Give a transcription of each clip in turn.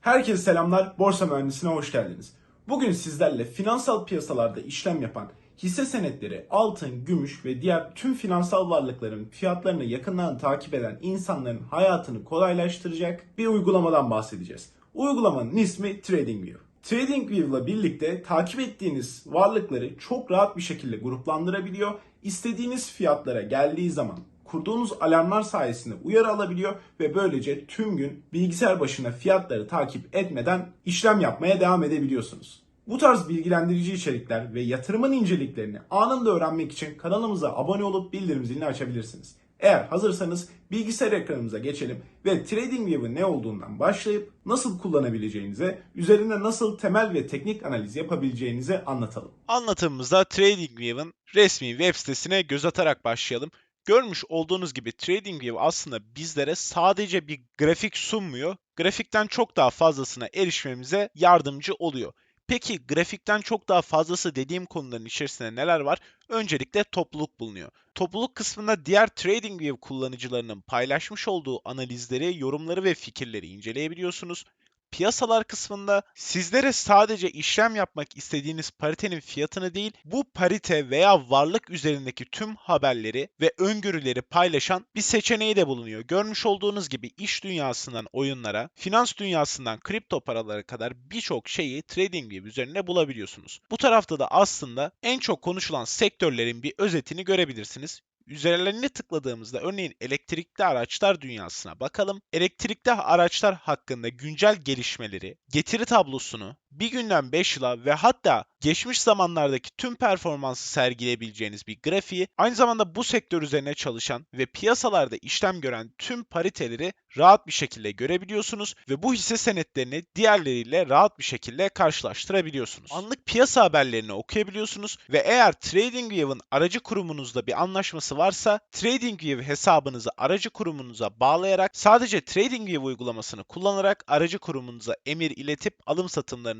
Herkese selamlar, Borsa Mühendisine hoş geldiniz. Bugün sizlerle finansal piyasalarda işlem yapan hisse senetleri, altın, gümüş ve diğer tüm finansal varlıkların fiyatlarını yakından takip eden insanların hayatını kolaylaştıracak bir uygulamadan bahsedeceğiz. Uygulamanın ismi TradingView. TradingView ile birlikte takip ettiğiniz varlıkları çok rahat bir şekilde gruplandırabiliyor. İstediğiniz fiyatlara geldiği zaman kurduğunuz alarmlar sayesinde uyarı alabiliyor ve böylece tüm gün bilgisayar başına fiyatları takip etmeden işlem yapmaya devam edebiliyorsunuz. Bu tarz bilgilendirici içerikler ve yatırımın inceliklerini anında öğrenmek için kanalımıza abone olup bildirim zilini açabilirsiniz. Eğer hazırsanız bilgisayar ekranımıza geçelim ve TradingView'ın ne olduğundan başlayıp nasıl kullanabileceğinize, üzerinde nasıl temel ve teknik analiz yapabileceğinize anlatalım. Anlatımımıza TradingView'ın resmi web sitesine göz atarak başlayalım. Görmüş olduğunuz gibi TradingView aslında bizlere sadece bir grafik sunmuyor, grafikten çok daha fazlasına erişmemize yardımcı oluyor. Peki grafikten çok daha fazlası dediğim konuların içerisinde neler var? Öncelikle topluluk bulunuyor. Topluluk kısmında diğer TradingView kullanıcılarının paylaşmış olduğu analizleri, yorumları ve fikirleri inceleyebiliyorsunuz. Piyasalar kısmında sizlere sadece işlem yapmak istediğiniz paritenin fiyatını değil, bu parite veya varlık üzerindeki tüm haberleri ve öngörüleri paylaşan bir seçeneği de bulunuyor. Görmüş olduğunuz gibi iş dünyasından oyunlara, finans dünyasından kripto paralara kadar birçok şeyi TradingView üzerinde bulabiliyorsunuz. Bu tarafta da aslında en çok konuşulan sektörlerin bir özetini görebilirsiniz. Üzerlerine tıkladığımızda örneğin elektrikli araçlar dünyasına bakalım. Elektrikli araçlar hakkında güncel gelişmeleri, getiri tablosunu, bir günden 5 yıla ve hatta geçmiş zamanlardaki tüm performansı sergileyebileceğiniz bir grafiği, aynı zamanda bu sektör üzerine çalışan ve piyasalarda işlem gören tüm pariteleri rahat bir şekilde görebiliyorsunuz ve bu hisse senetlerini diğerleriyle rahat bir şekilde karşılaştırabiliyorsunuz. Anlık piyasa haberlerini okuyabiliyorsunuz ve eğer TradingView'ın aracı kurumunuzda bir anlaşması varsa TradingView hesabınızı aracı kurumunuza bağlayarak sadece TradingView uygulamasını kullanarak aracı kurumunuza emir iletip alım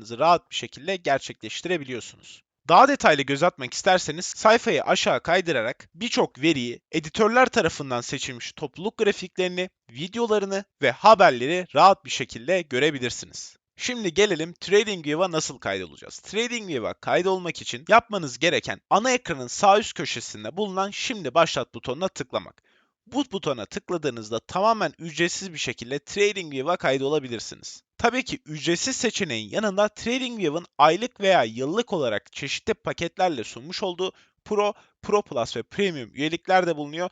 satımlarınızı rahat bir şekilde gerçekleştirebiliyorsunuz. Daha detaylı göz atmak isterseniz sayfayı aşağı kaydırarak birçok veriyi editörler tarafından seçilmiş topluluk grafiklerini, videolarını ve haberleri rahat bir şekilde görebilirsiniz. Şimdi gelelim TradingView'a nasıl kaydolacağız? TradingView'a kaydolmak için yapmanız gereken ana ekranın sağ üst köşesinde bulunan Şimdi Başlat butonuna tıklamak. Bu butona tıkladığınızda tamamen ücretsiz bir şekilde TradingView'a kaydolabilirsiniz. Tabii ki ücretsiz seçeneğin yanında TradingView'ın aylık veya yıllık olarak çeşitli paketlerle sunmuş olduğu Pro, Pro Plus ve Premium üyelikler de bulunuyor.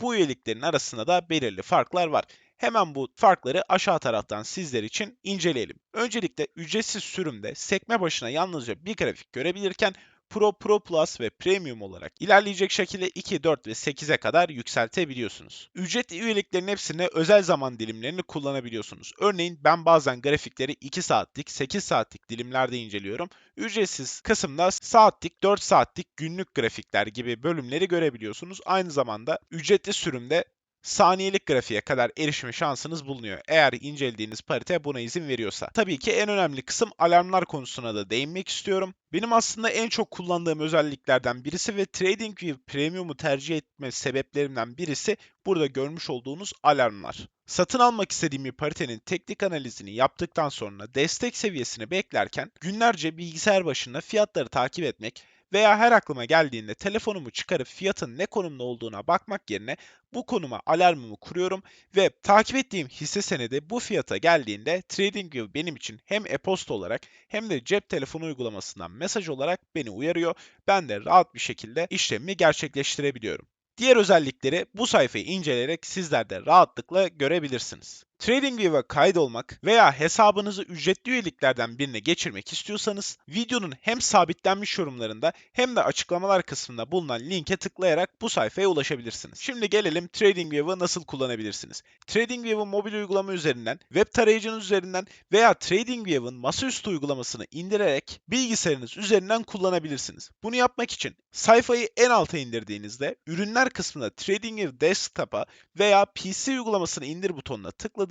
Bu üyeliklerin arasında da belirli farklar var. Hemen bu farkları aşağı taraftan sizler için inceleyelim. Öncelikle ücretsiz sürümde sekme başına yalnızca bir grafik görebilirken Pro, Pro Plus ve Premium olarak ilerleyecek şekilde 2, 4 ve 8'e kadar yükseltebiliyorsunuz. Ücretli üyeliklerin hepsine özel zaman dilimlerini kullanabiliyorsunuz. Örneğin ben bazen grafikleri 2 saatlik, 8 saatlik dilimlerde inceliyorum. Ücretsiz kısımda saatlik, 4 saatlik günlük grafikler gibi bölümleri görebiliyorsunuz. Aynı zamanda ücretli sürümde saniyelik grafiğe kadar erişme şansınız bulunuyor. Eğer incelediğiniz parite buna izin veriyorsa. Tabii ki en önemli kısım alarmlar konusuna da değinmek istiyorum. Benim aslında en çok kullandığım özelliklerden birisi ve TradingView Premium'u tercih etme sebeplerimden birisi burada görmüş olduğunuz alarmlar. Satın almak istediğim bir paritenin teknik analizini yaptıktan sonra destek seviyesini beklerken günlerce bilgisayar başında fiyatları takip etmek veya her aklıma geldiğinde telefonumu çıkarıp fiyatın ne konumda olduğuna bakmak yerine bu konuma alarmımı kuruyorum ve takip ettiğim hisse senedi bu fiyata geldiğinde TradingView benim için hem e-posta olarak hem de cep telefonu uygulamasından mesaj olarak beni uyarıyor. Ben de rahat bir şekilde işlemimi gerçekleştirebiliyorum. Diğer özellikleri bu sayfayı inceleyerek sizler de rahatlıkla görebilirsiniz. TradingView'a kaydolmak veya hesabınızı ücretli üyeliklerden birine geçirmek istiyorsanız videonun hem sabitlenmiş yorumlarında hem de açıklamalar kısmında bulunan linke tıklayarak bu sayfaya ulaşabilirsiniz. Şimdi gelelim TradingView'ı nasıl kullanabilirsiniz. TradingView'u mobil uygulama üzerinden, web tarayıcınız üzerinden veya TradingView'ın masaüstü uygulamasını indirerek bilgisayarınız üzerinden kullanabilirsiniz. Bunu yapmak için sayfayı en alta indirdiğinizde ürünler kısmında TradingView Desktop'a veya PC uygulamasını indir butonuna tıkladığınızda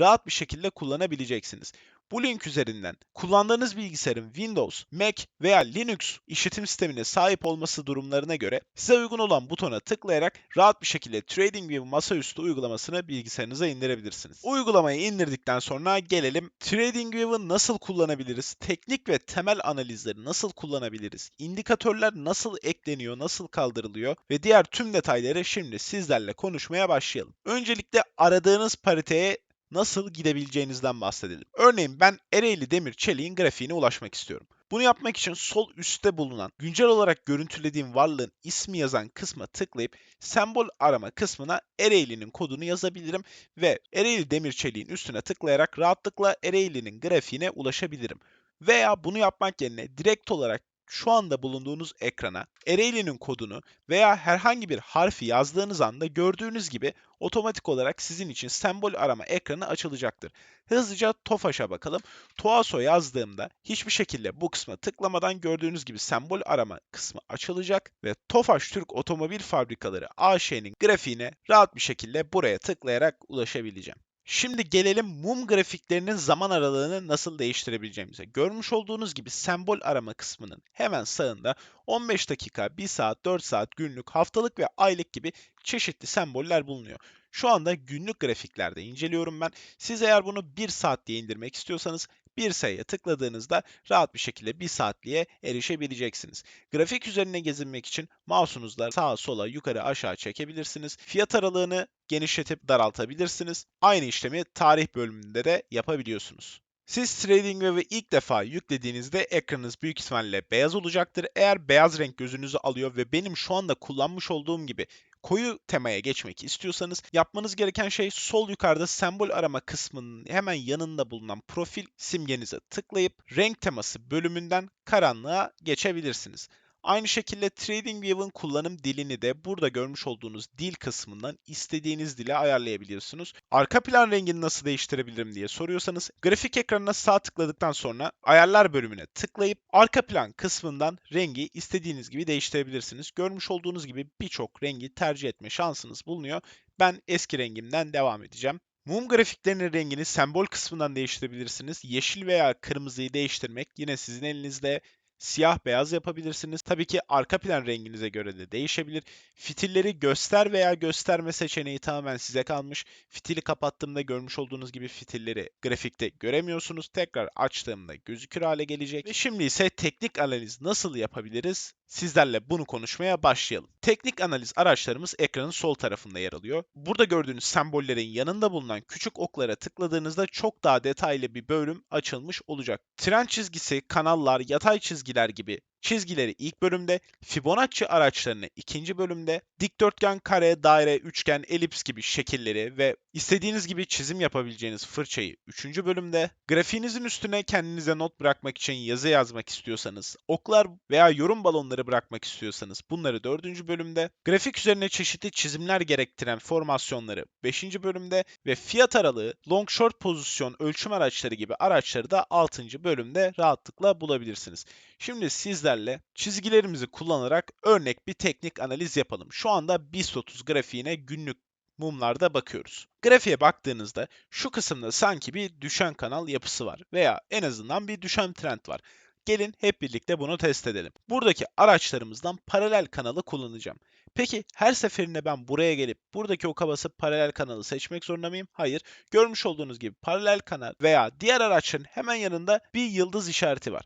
rahat bir şekilde kullanabileceksiniz. Bu link üzerinden kullandığınız bilgisayarın Windows, Mac veya Linux işletim sistemine sahip olması durumlarına göre size uygun olan butona tıklayarak rahat bir şekilde TradingView masaüstü uygulamasını bilgisayarınıza indirebilirsiniz. Uygulamayı indirdikten sonra gelelim TradingView'ı nasıl kullanabiliriz, teknik ve temel analizleri nasıl kullanabiliriz, indikatörler nasıl ekleniyor, nasıl kaldırılıyor ve diğer tüm detayları şimdi sizlerle konuşmaya başlayalım. Öncelikle aradığınız pariteye nasıl gidebileceğinizden bahsedelim. Örneğin ben Ereğli Demir Çelik'in grafiğine ulaşmak istiyorum. Bunu yapmak için sol üstte bulunan güncel olarak görüntülediğim varlığın ismi yazan kısma tıklayıp sembol arama kısmına Ereğli'nin kodunu yazabilirim ve Ereğli Demir Çelik'in üstüne tıklayarak rahatlıkla Ereğli'nin grafiğine ulaşabilirim. Veya bunu yapmak yerine direkt olarak şu anda bulunduğunuz ekrana Ereğli'nin kodunu veya herhangi bir harfi yazdığınız anda gördüğünüz gibi otomatik olarak sizin için sembol arama ekranı açılacaktır. Hızlıca TOFAŞ'a bakalım. TOASO yazdığımda hiçbir şekilde bu kısma tıklamadan gördüğünüz gibi sembol arama kısmı açılacak ve TOFAŞ Türk Otomobil Fabrikaları AŞ'nin grafiğine rahat bir şekilde buraya tıklayarak ulaşabileceğim. Şimdi gelelim mum grafiklerinin zaman aralığını nasıl değiştirebileceğimize. Görmüş olduğunuz gibi sembol arama kısmının hemen sağında 15 dakika, 1 saat, 4 saat, günlük, haftalık ve aylık gibi çeşitli semboller bulunuyor. Şu anda günlük grafiklerde inceliyorum ben. Siz eğer bunu 1 saat diye indirmek istiyorsanız bir sayıya tıkladığınızda rahat bir şekilde 1 saatliğe erişebileceksiniz. Grafik üzerine gezinmek için mouse'unuzla sağa sola yukarı aşağı çekebilirsiniz. Fiyat aralığını genişletip daraltabilirsiniz. Aynı işlemi tarih bölümünde de yapabiliyorsunuz. Siz TradingView'ı ilk defa yüklediğinizde ekranınız büyük ihtimalle beyaz olacaktır. Eğer beyaz renk gözünüzü alıyor ve benim şu anda kullanmış olduğum gibi koyu temaya geçmek istiyorsanız yapmanız gereken şey sol yukarıda sembol arama kısmının hemen yanında bulunan profil simgenize tıklayıp renk teması bölümünden karanlığa geçebilirsiniz. Aynı şekilde TradingView'ın kullanım dilini de burada görmüş olduğunuz dil kısmından istediğiniz dile ayarlayabiliyorsunuz. Arka plan rengini nasıl değiştirebilirim diye soruyorsanız grafik ekranına sağ tıkladıktan sonra ayarlar bölümüne tıklayıp arka plan kısmından rengi istediğiniz gibi değiştirebilirsiniz. Görmüş olduğunuz gibi birçok rengi tercih etme şansınız bulunuyor. Ben eski rengimden devam edeceğim. Mum grafiklerinin rengini sembol kısmından değiştirebilirsiniz. Yeşil veya kırmızıyı değiştirmek yine sizin elinizde siyah beyaz yapabilirsiniz. Tabii ki arka plan renginize göre de değişebilir. Fitilleri göster veya gösterme seçeneği tamamen size kalmış. Fitili kapattığımda görmüş olduğunuz gibi fitilleri grafikte göremiyorsunuz. Tekrar açtığımda gözükür hale gelecek. Ve şimdi ise teknik analiz nasıl yapabiliriz? Sizlerle bunu konuşmaya başlayalım. Teknik analiz araçlarımız ekranın sol tarafında yer alıyor. Burada gördüğünüz sembollerin yanında bulunan küçük oklara tıkladığınızda çok daha detaylı bir bölüm açılmış olacak. Tren çizgisi, kanallar, yatay çizgiler gibi çizgileri ilk bölümde, Fibonacci araçlarını ikinci bölümde, dikdörtgen, kare, daire, üçgen, elips gibi şekilleri ve istediğiniz gibi çizim yapabileceğiniz fırçayı üçüncü bölümde, grafiğinizin üstüne kendinize not bırakmak için yazı yazmak istiyorsanız, oklar veya yorum balonları bırakmak istiyorsanız bunları dördüncü bölümde, grafik üzerine çeşitli çizimler gerektiren formasyonları beşinci bölümde ve fiyat aralığı, long short pozisyon ölçüm araçları gibi araçları da altıncı bölümde rahatlıkla bulabilirsiniz. Şimdi sizlerle çizgilerimizi kullanarak örnek bir teknik analiz yapalım. Şu anda BIST 30 grafiğine günlük mumlarda bakıyoruz. Grafiğe baktığınızda şu kısımda sanki bir düşen kanal yapısı var veya en azından bir düşen trend var. Gelin hep birlikte bunu test edelim. Buradaki araçlarımızdan paralel kanalı kullanacağım. Peki her seferinde ben buraya gelip buradaki oka basıp paralel kanalı seçmek zorunda mıyım? Hayır. Görmüş olduğunuz gibi paralel kanal veya diğer araçların hemen yanında bir yıldız işareti var.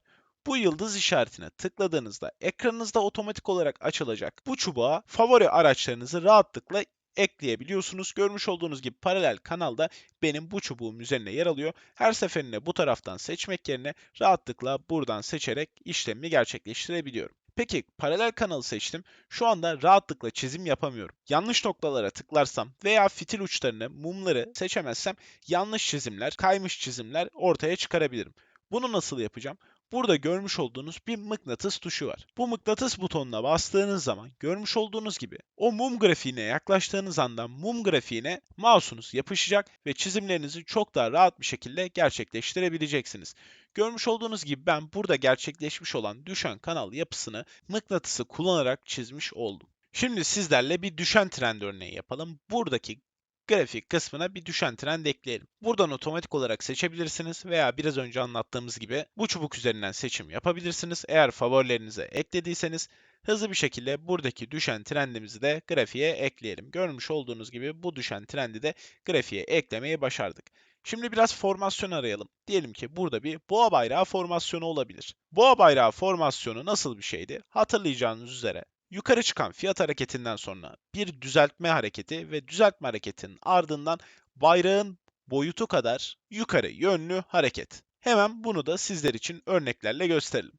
Bu yıldız işaretine tıkladığınızda ekranınızda otomatik olarak açılacak bu çubuğa favori araçlarınızı rahatlıkla ekleyebiliyorsunuz. Görmüş olduğunuz gibi paralel kanalda benim bu çubuğum üzerine yer alıyor. Her seferinde bu taraftan seçmek yerine rahatlıkla buradan seçerek işlemi gerçekleştirebiliyorum. Peki paralel kanalı seçtim. Şu anda rahatlıkla çizim yapamıyorum. Yanlış noktalara tıklarsam veya fitil uçlarını, mumları seçemezsem yanlış çizimler, kaymış çizimler ortaya çıkarabilirim. Bunu nasıl yapacağım? Burada görmüş olduğunuz bir mıknatıs tuşu var. Bu mıknatıs butonuna bastığınız zaman görmüş olduğunuz gibi o mum grafiğine yaklaştığınız anda mum grafiğine mouse'unuz yapışacak ve çizimlerinizi çok daha rahat bir şekilde gerçekleştirebileceksiniz. Görmüş olduğunuz gibi ben burada gerçekleşmiş olan düşen kanal yapısını mıknatısı kullanarak çizmiş oldum. Şimdi sizlerle bir düşen trend örneği yapalım. Buradaki grafik kısmına bir düşen trend ekleyelim. Buradan otomatik olarak seçebilirsiniz veya biraz önce anlattığımız gibi bu çubuk üzerinden seçim yapabilirsiniz. Eğer favorilerinize eklediyseniz hızlı bir şekilde buradaki düşen trendimizi de grafiğe ekleyelim. Görmüş olduğunuz gibi bu düşen trendi de grafiğe eklemeyi başardık. Şimdi biraz formasyon arayalım. Diyelim ki burada bir boğa bayrağı formasyonu olabilir. Boğa bayrağı formasyonu nasıl bir şeydi? Hatırlayacağınız üzere yukarı çıkan fiyat hareketinden sonra bir düzeltme hareketi ve düzeltme hareketinin ardından bayrağın boyutu kadar yukarı yönlü hareket. Hemen bunu da sizler için örneklerle gösterelim.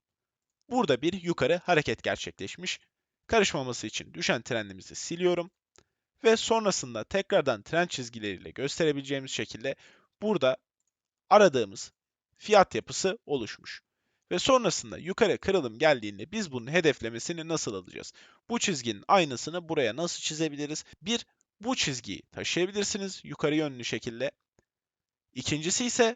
Burada bir yukarı hareket gerçekleşmiş. Karışmaması için düşen trendimizi siliyorum. Ve sonrasında tekrardan trend çizgileriyle gösterebileceğimiz şekilde burada aradığımız fiyat yapısı oluşmuş. Ve sonrasında yukarı kırılım geldiğinde biz bunun hedeflemesini nasıl alacağız? Bu çizginin aynısını buraya nasıl çizebiliriz? Bir, bu çizgiyi taşıyabilirsiniz yukarı yönlü şekilde. İkincisi ise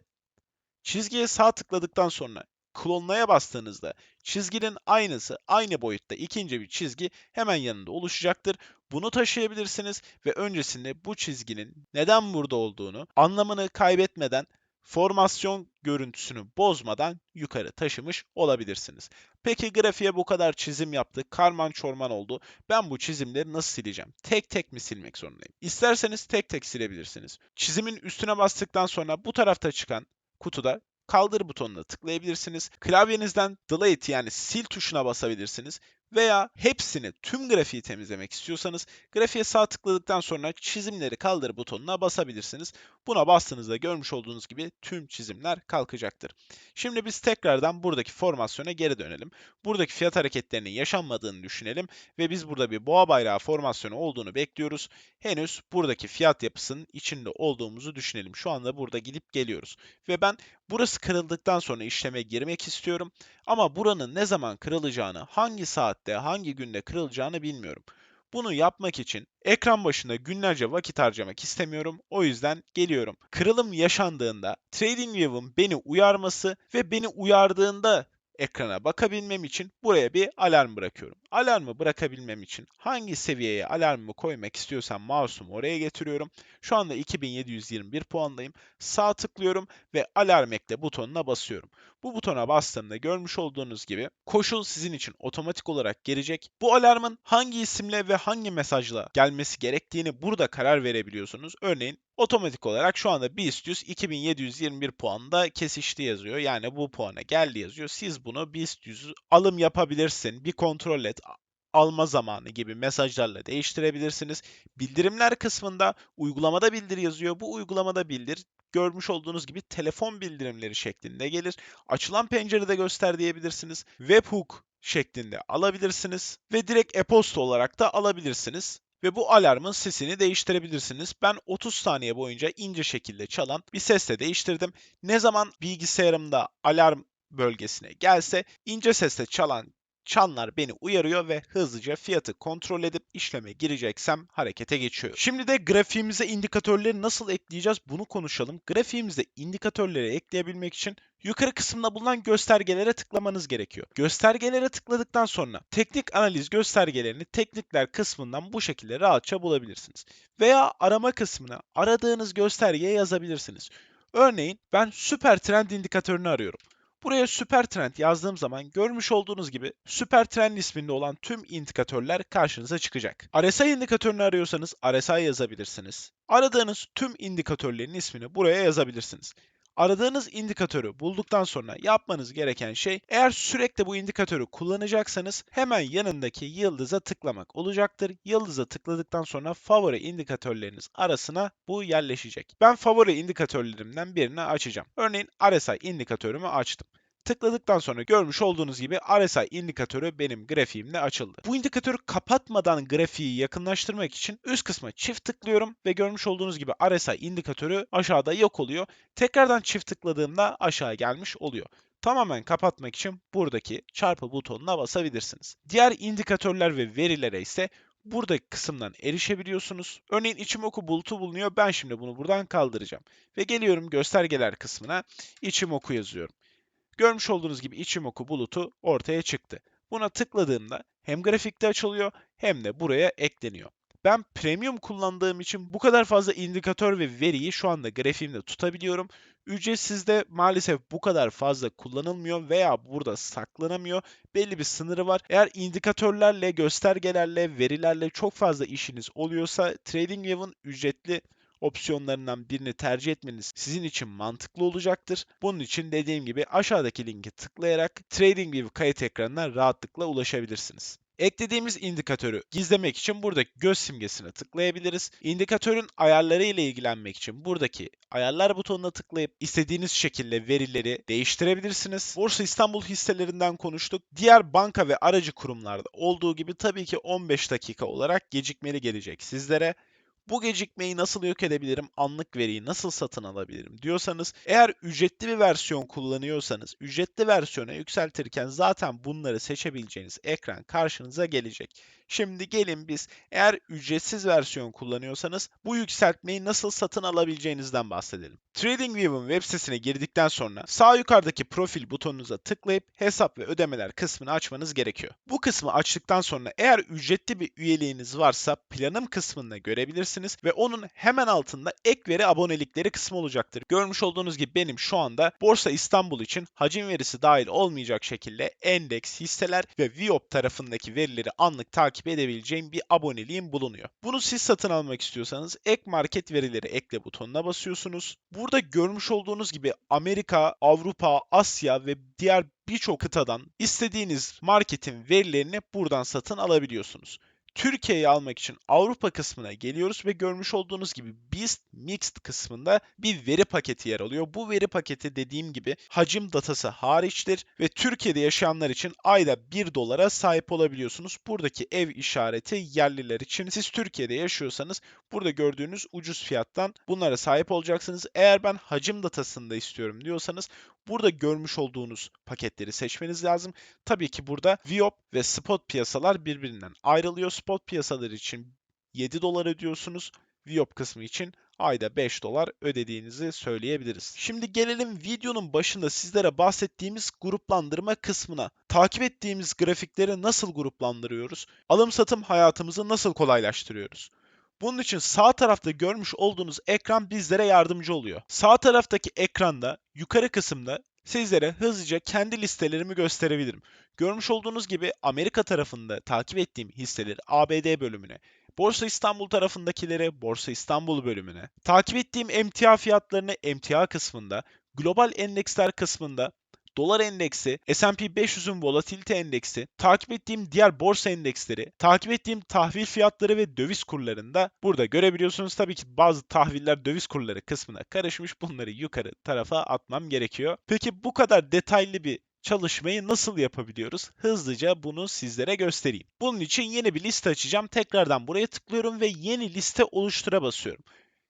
çizgiye sağ tıkladıktan sonra klonlaya bastığınızda çizginin aynısı, aynı boyutta ikinci bir çizgi hemen yanında oluşacaktır. Bunu taşıyabilirsiniz ve öncesinde bu çizginin neden burada olduğunu anlamını kaybetmeden formasyon görüntüsünü bozmadan yukarı taşımış olabilirsiniz. Peki grafiğe bu kadar çizim yaptık, karman çorman oldu. Ben bu çizimleri nasıl sileceğim? Tek tek mi silmek zorundayım? İsterseniz tek tek silebilirsiniz. Çizimin üstüne bastıktan sonra bu tarafta çıkan kutuda kaldır butonuna tıklayabilirsiniz. Klavyenizden delete yani sil tuşuna basabilirsiniz. Veya hepsini, tüm grafiği temizlemek istiyorsanız grafiğe sağ tıkladıktan sonra çizimleri kaldır butonuna basabilirsiniz. Buna bastığınızda görmüş olduğunuz gibi tüm çizimler kalkacaktır. Şimdi biz tekrardan buradaki formasyona geri dönelim. Buradaki fiyat hareketlerinin yaşanmadığını düşünelim ve biz burada bir boğa bayrağı formasyonu olduğunu bekliyoruz. Henüz buradaki fiyat yapısının içinde olduğumuzu düşünelim. Şu anda burada gidip geliyoruz. Ve ben burası kırıldıktan sonra işleme girmek istiyorum. Ama buranın ne zaman kırılacağını, hangi saatte, hangi günde kırılacağını bilmiyorum. Bunu yapmak için ekran başında günlerce vakit harcamak istemiyorum. O yüzden geliyorum. Kırılım yaşandığında TradingView'un beni uyarması ve beni uyardığında ekrana bakabilmem için buraya bir alarm bırakıyorum. Alarmı bırakabilmem için hangi seviyeye alarmımı koymak istiyorsam mouse'umu oraya getiriyorum. Şu anda 2721 puandayım. Sağ tıklıyorum ve alarm ekle butonuna basıyorum. Bu butona bastığımda görmüş olduğunuz gibi koşul sizin için otomatik olarak gelecek. Bu alarmın hangi isimle ve hangi mesajla gelmesi gerektiğini burada karar verebiliyorsunuz. Örneğin otomatik olarak şu anda BIST 2721 puanda kesişti yazıyor. Yani bu puana geldi yazıyor. Siz bunu BIST 100 alım yapabilirsin, bir kontrol et, alma zamanı gibi mesajlarla değiştirebilirsiniz. Bildirimler kısmında uygulamada bildir yazıyor. Bu uygulamada bildir görmüş olduğunuz gibi telefon bildirimleri şeklinde gelir. Açılan pencerede göster diyebilirsiniz. Webhook şeklinde alabilirsiniz ve direkt e-posta olarak da alabilirsiniz ve bu alarmın sesini değiştirebilirsiniz. Ben 30 saniye boyunca ince şekilde çalan bir sesle değiştirdim. Ne zaman bilgisayarımda alarm bölgesine gelse ince sesle çalan çanlar beni uyarıyor ve hızlıca fiyatı kontrol edip işleme gireceksem harekete geçiyor. Şimdi de grafiğimize indikatörleri nasıl ekleyeceğiz bunu konuşalım. Grafiğimize indikatörleri ekleyebilmek için yukarı kısımda bulunan göstergelere tıklamanız gerekiyor. Göstergelere tıkladıktan sonra teknik analiz göstergelerini teknikler kısmından bu şekilde rahatça bulabilirsiniz. Veya arama kısmına aradığınız göstergeye yazabilirsiniz. Örneğin ben süper trend indikatörünü arıyorum. Buraya süper trend yazdığım zaman görmüş olduğunuz gibi süper trend isminde olan tüm indikatörler karşınıza çıkacak. RSI indikatörünü arıyorsanız RSI yazabilirsiniz. Aradığınız tüm indikatörlerin ismini buraya yazabilirsiniz. Aradığınız indikatörü bulduktan sonra yapmanız gereken şey eğer sürekli bu indikatörü kullanacaksanız hemen yanındaki yıldıza tıklamak olacaktır. Yıldıza tıkladıktan sonra favori indikatörleriniz arasına bu yerleşecek. Ben favori indikatörlerimden birini açacağım. Örneğin RSI indikatörümü açtım. Tıkladıktan sonra görmüş olduğunuz gibi RSI indikatörü benim grafiğimde açıldı. Bu indikatörü kapatmadan grafiği yakınlaştırmak için üst kısma çift tıklıyorum ve görmüş olduğunuz gibi RSI indikatörü aşağıda yok oluyor. Tekrardan çift tıkladığımda aşağı gelmiş oluyor. Tamamen kapatmak için buradaki çarpı butonuna basabilirsiniz. Diğer indikatörler ve verilere ise buradaki kısımdan erişebiliyorsunuz. Örneğin içim oku bulutu bulunuyor. Ben şimdi bunu buradan kaldıracağım. Ve geliyorum göstergeler kısmına içim oku yazıyorum. Görmüş olduğunuz gibi Ichimoku bulutu ortaya çıktı. Buna tıkladığımda hem grafikte açılıyor hem de buraya ekleniyor. ben premium kullandığım için bu kadar fazla indikatör ve veriyi şu anda grafiğimde tutabiliyorum. Ücretsizde maalesef bu kadar fazla kullanılmıyor veya burada saklanamıyor. Belli bir sınırı var. Eğer indikatörlerle, göstergelerle, verilerle çok fazla işiniz oluyorsa TradingView'un ücretli opsiyonlarından birini tercih etmeniz sizin için mantıklı olacaktır. Bunun için dediğim gibi aşağıdaki linki tıklayarak TradingView kayıt ekranına rahatlıkla ulaşabilirsiniz. Eklediğimiz indikatörü gizlemek için buradaki göz simgesine tıklayabiliriz. İndikatörün ayarları ile ilgilenmek için buradaki ayarlar butonuna tıklayıp istediğiniz şekilde verileri değiştirebilirsiniz. Borsa İstanbul hisselerinden konuştuk. Diğer banka ve aracı kurumlarda olduğu gibi tabii ki 15 dakika olarak gecikmeli gelecek sizlere. Bu gecikmeyi nasıl yok edebilirim, anlık veriyi nasıl satın alabilirim diyorsanız, eğer ücretli bir versiyon kullanıyorsanız, ücretli versiyona yükseltirken zaten bunları seçebileceğiniz ekran karşınıza gelecek. Şimdi gelin biz eğer ücretsiz versiyon kullanıyorsanız bu yükseltmeyi nasıl satın alabileceğinizden bahsedelim. TradingView'un web sitesine girdikten sonra sağ yukarıdaki profil butonunuza tıklayıp hesap ve ödemeler kısmını açmanız gerekiyor. Bu kısmı açtıktan sonra eğer ücretli bir üyeliğiniz varsa planım kısmında görebilirsiniz ve onun hemen altında ek veri abonelikleri kısmı olacaktır. Görmüş olduğunuz gibi benim şu anda Borsa İstanbul için hacim verisi dahil olmayacak şekilde endeks, hisseler ve Viop tarafındaki verileri anlık takip edebileceğim bir aboneliğim bulunuyor. Bunu siz satın almak istiyorsanız ek market verileri ekle butonuna basıyorsunuz. Burada görmüş olduğunuz gibi Amerika, Avrupa, Asya ve diğer birçok kıtadan istediğiniz marketin verilerini buradan satın alabiliyorsunuz. Türkiye'yi almak için Avrupa kısmına geliyoruz ve görmüş olduğunuz gibi BIST Mixed kısmında bir veri paketi yer alıyor. Bu veri paketi dediğim gibi hacim datası hariçtir ve Türkiye'de yaşayanlar için ayda 1 dolara sahip olabiliyorsunuz. Buradaki ev işareti yerliler için. Siz Türkiye'de yaşıyorsanız burada gördüğünüz ucuz fiyattan bunlara sahip olacaksınız. Eğer ben hacim datasında istiyorum diyorsanız burada görmüş olduğunuz paketleri seçmeniz lazım. Tabii ki burada Viop ve spot piyasalar birbirinden ayrılıyor. Spot piyasalar için 7 dolar ödüyorsunuz. Viop kısmı için ayda 5 dolar ödediğinizi söyleyebiliriz. Şimdi gelelim videonun başında sizlere bahsettiğimiz gruplandırma kısmına. Takip ettiğimiz grafikleri nasıl gruplandırıyoruz? Alım satım hayatımızı nasıl kolaylaştırıyoruz? Bunun için sağ tarafta görmüş olduğunuz ekran bizlere yardımcı oluyor. Sağ taraftaki ekranda yukarı kısımda sizlere hızlıca kendi listelerimi gösterebilirim. Görmüş olduğunuz gibi Amerika tarafında takip ettiğim hisseleri ABD bölümüne, Borsa İstanbul tarafındakilere Borsa İstanbul bölümüne, takip ettiğim emtia fiyatlarını emtia kısmında, global endeksler kısmında, dolar endeksi, S&P 500'ün volatilite endeksi, takip ettiğim diğer borsa endeksleri, takip ettiğim tahvil fiyatları ve döviz kurlarında burada görebiliyorsunuz. Tabii ki bazı tahviller döviz kurları kısmına karışmış. Bunları yukarı tarafa atmam gerekiyor. Peki bu kadar detaylı bir çalışmayı nasıl yapabiliyoruz? Hızlıca bunu sizlere göstereyim. Bunun için yeni bir liste açacağım. Tekrardan buraya tıklıyorum ve yeni liste oluştura basıyorum.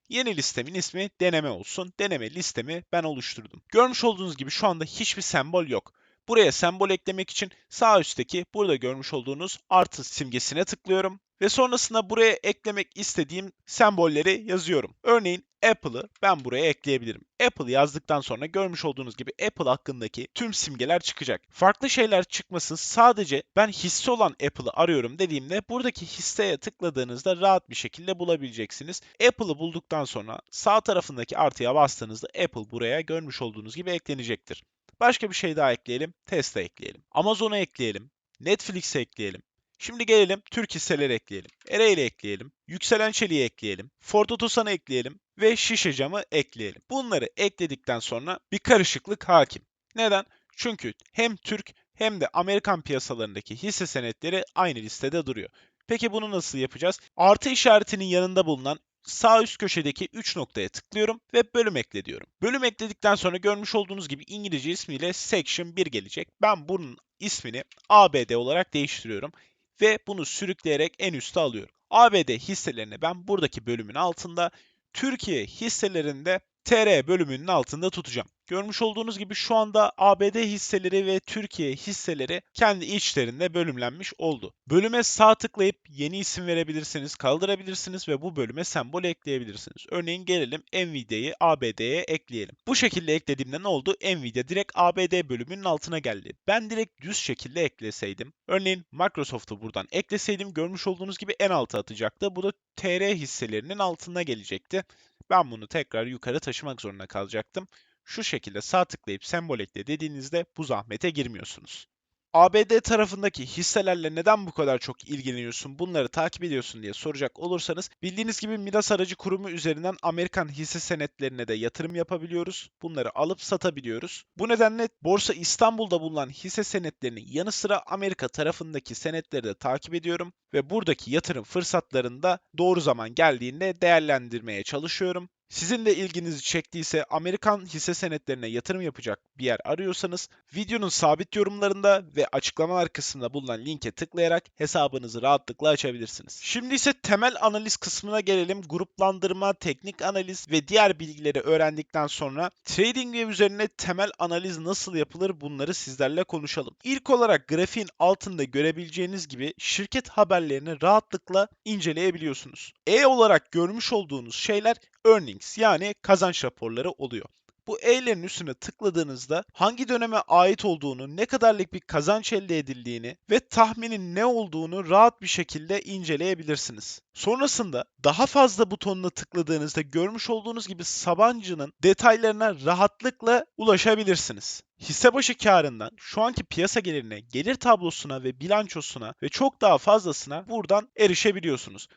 Yeni listemin ismi deneme olsun. Deneme listemi ben oluşturdum. Görmüş olduğunuz gibi şu anda hiçbir sembol yok. Buraya sembol eklemek için sağ üstteki burada görmüş olduğunuz artı simgesine tıklıyorum. Ve sonrasında buraya eklemek istediğim sembolleri yazıyorum. Örneğin Apple'ı ben buraya ekleyebilirim. Apple yazdıktan sonra görmüş olduğunuz gibi Apple hakkındaki tüm simgeler çıkacak. Farklı şeyler çıkmasın sadece ben hisse olan Apple'ı arıyorum dediğimde buradaki hisseye tıkladığınızda rahat bir şekilde bulabileceksiniz. Apple'ı bulduktan sonra sağ tarafındaki artıya bastığınızda Apple buraya görmüş olduğunuz gibi eklenecektir. Başka bir şey daha ekleyelim. Tesla ekleyelim. Amazon'a ekleyelim. Netflix'e ekleyelim. Şimdi gelelim Türk hisseleri ekleyelim. Ereğli ekleyelim. Yükselen Çelik'i ekleyelim. Ford Otosan'ı ekleyelim. Ve Şişe Cam'ı ekleyelim. Bunları ekledikten sonra bir karışıklık hakim. Neden? Çünkü hem Türk hem de Amerikan piyasalarındaki hisse senetleri aynı listede duruyor. Peki bunu nasıl yapacağız? Artı işaretinin yanında bulunan sağ üst köşedeki 3 noktaya tıklıyorum ve bölüm ekle diyorum. Bölüm ekledikten sonra görmüş olduğunuz gibi İngilizce ismiyle Section 1 gelecek. Ben bunun ismini ABD olarak değiştiriyorum ve bunu sürükleyerek en üste alıyorum. ABD hisselerini ben buradaki bölümün altında, Türkiye hisselerinde TR bölümünün altında tutacağım. Görmüş olduğunuz gibi şu anda ABD hisseleri ve Türkiye hisseleri kendi içlerinde bölümlenmiş oldu. Bölüme sağ tıklayıp yeni isim verebilirsiniz, kaldırabilirsiniz ve bu bölüme sembol ekleyebilirsiniz. Örneğin gelelim Nvidia'yı ABD'ye ekleyelim. Bu şekilde eklediğimde ne oldu? Nvidia direkt ABD bölümünün altına geldi. Ben direkt düz şekilde ekleseydim, örneğin Microsoft'u buradan ekleseydim görmüş olduğunuz gibi en alta atacaktı. Bu da TR hisselerinin altına gelecekti. Ben bunu tekrar yukarı taşımak zorunda kalacaktım. Şu şekilde sağ tıklayıp sembol ekle dediğinizde bu zahmete girmiyorsunuz. ABD tarafındaki hisselerle neden bu kadar çok ilgileniyorsun, bunları takip ediyorsun diye soracak olursanız bildiğiniz gibi Midas Aracı Kurumu üzerinden Amerikan hisse senetlerine de yatırım yapabiliyoruz. Bunları alıp satabiliyoruz. Bu nedenle Borsa İstanbul'da bulunan hisse senetlerinin yanı sıra Amerika tarafındaki senetleri de takip ediyorum ve buradaki yatırım fırsatlarını da doğru zaman geldiğinde değerlendirmeye çalışıyorum. Sizin de ilginizi çektiyse Amerikan hisse senetlerine yatırım yapacak bir yer arıyorsanız videonun sabit yorumlarında ve açıklamalar kısmında bulunan linke tıklayarak hesabınızı rahatlıkla açabilirsiniz. Şimdi ise temel analiz kısmına gelelim. Gruplandırma, teknik analiz ve diğer bilgileri öğrendikten sonra TradingView üzerine temel analiz nasıl yapılır bunları sizlerle konuşalım. İlk olarak grafiğin altında görebileceğiniz gibi şirket haberlerini rahatlıkla inceleyebiliyorsunuz. E olarak görmüş olduğunuz şeyler earnings yani kazanç raporları oluyor. Bu E'lerin üstüne tıkladığınızda hangi döneme ait olduğunu, ne kadarlık bir kazanç elde edildiğini ve tahminin ne olduğunu rahat bir şekilde inceleyebilirsiniz. Sonrasında daha fazla butonuna tıkladığınızda görmüş olduğunuz gibi Sabancı'nın detaylarına rahatlıkla ulaşabilirsiniz. Hisse başı karından şu anki piyasa gelirine, gelir tablosuna ve bilançosuna ve çok daha fazlasına buradan erişebiliyorsunuz.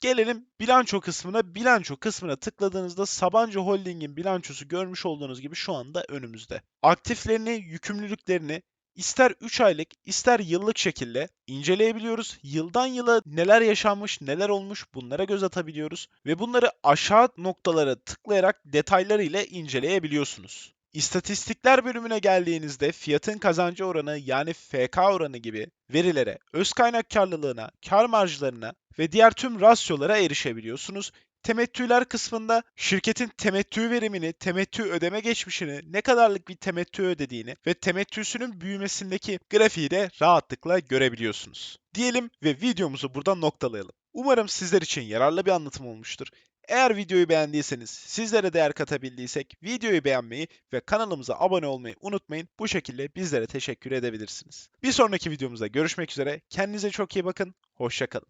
Gelelim bilanço kısmına. Bilanço kısmına tıkladığınızda Sabancı Holding'in bilançosu görmüş olduğunuz gibi şu anda önümüzde. Aktiflerini, yükümlülüklerini ister 3 aylık ister yıllık şekilde inceleyebiliyoruz. Yıldan yıla neler yaşanmış, neler olmuş bunlara göz atabiliyoruz ve bunları aşağı noktalara tıklayarak detaylarıyla inceleyebiliyorsunuz. İstatistikler bölümüne geldiğinizde fiyatın kazancı oranı yani FK oranı gibi verilere, öz kaynak karlılığına, kar marjlarına ve diğer tüm rasyolara erişebiliyorsunuz. Temettüler kısmında şirketin temettü verimini, temettü ödeme geçmişini, ne kadarlık bir temettü ödediğini ve temettüsünün büyümesindeki grafiği de rahatlıkla görebiliyorsunuz. Diyelim ve videomuzu burada noktalayalım. Umarım sizler için yararlı bir anlatım olmuştur. Eğer videoyu beğendiyseniz, sizlere değer katabildiysek videoyu beğenmeyi ve kanalımıza abone olmayı unutmayın. Bu şekilde bizlere teşekkür edebilirsiniz. Bir sonraki videomuzda görüşmek üzere. Kendinize çok iyi bakın. Hoşçakalın.